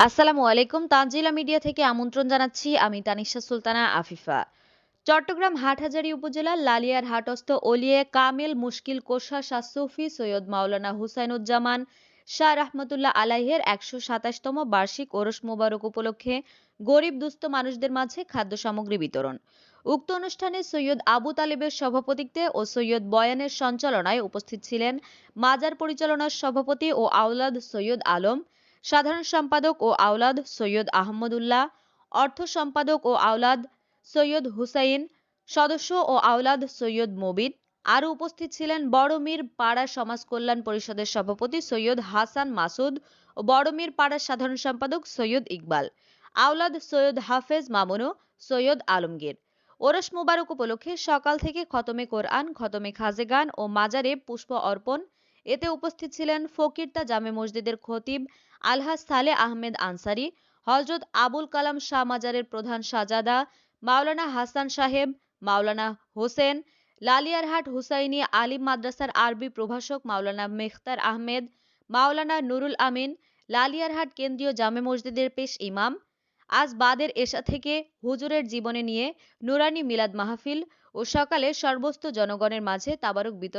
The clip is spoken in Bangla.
আসসালামু আলাইকুম, তানজিলা মিডিয়া থেকে আমন্ত্রণ জানাচ্ছি আমি তানিশা সুলতানা আফিফা। চট্টগ্রাম হাটহাজারী উপজেলার লালিয়ার হাটস্থ ওলিয়ে কামেল মুশকিল কোষা শাহ সুফি সৈয়দ মাওলানা হুসাইনুজ্জামান শাহ রহমতুল্লাহ আলাইহের একশো সাতাশতম বার্ষিক ওরস মোবারক উপলক্ষে গরিব দুস্থ মানুষদের মাঝে খাদ্য সামগ্রী বিতরণ। উক্ত অনুষ্ঠানে সৈয়দ আবু তালেবের সভাপতিত্বে ও সৈয়দ বয়ানের সঞ্চালনায় উপস্থিত ছিলেন মাজার পরিচালনার সভাপতি ও আওলাদ সৈয়দ আলম সাধারণ সম্পাদক ও আওলাদ সৈয়দ আহমদুল্লাহ, অর্থ সম্পাদক ও আওলাদ সৈয়দ হুসাইন, সদস্য ও আওলাদ সৈয়দ মবিন, আরও উপস্থিত ছিলেন বড়মীর পাড়া সমাজ কল্যাণ পরিষদের সভাপতি সৈয়দ হাসান মাসুদ ও বড়মীর পাড়ার সাধারণ সম্পাদক সৈয়দ ইকবাল, আওলাদ সৈয়দ হাফেজ মামুনু, সৈয়দ আলমগীর। ওরস মুবারক উপলক্ষে সকাল থেকে খতমে কোরআন, খতমে খাজেগান ও মাজারে পুষ্প অর্পণ এতে উপস্থিত ছিলেন ফকিরতা জামে মসজিদের খতিব আলহাজ সালে আহমেদ আনসারি হজরত আবুল কালাম শাহ মাজারের প্রধান শাহজাদা মাওলানা হাসান সাহেব, মাওলানা হোসেন, লালিয়ারহাট হুসাইনি আলিম মাদ্রাসার আরবি প্রভাষক মাওলানা মেখতার আহমেদ, মাওলানা নুরুল আমিন, লালিয়ারহাট কেন্দ্রীয় জামে মসজিদের পেশ ইমাম। আজ বাদের এশা থেকে হুজুরের জীবনে নিয়ে নুরানি মিলাদ মাহফিল ও সকালে সর্বস্ত জনগণের মাঝে তাবারক বিতরণ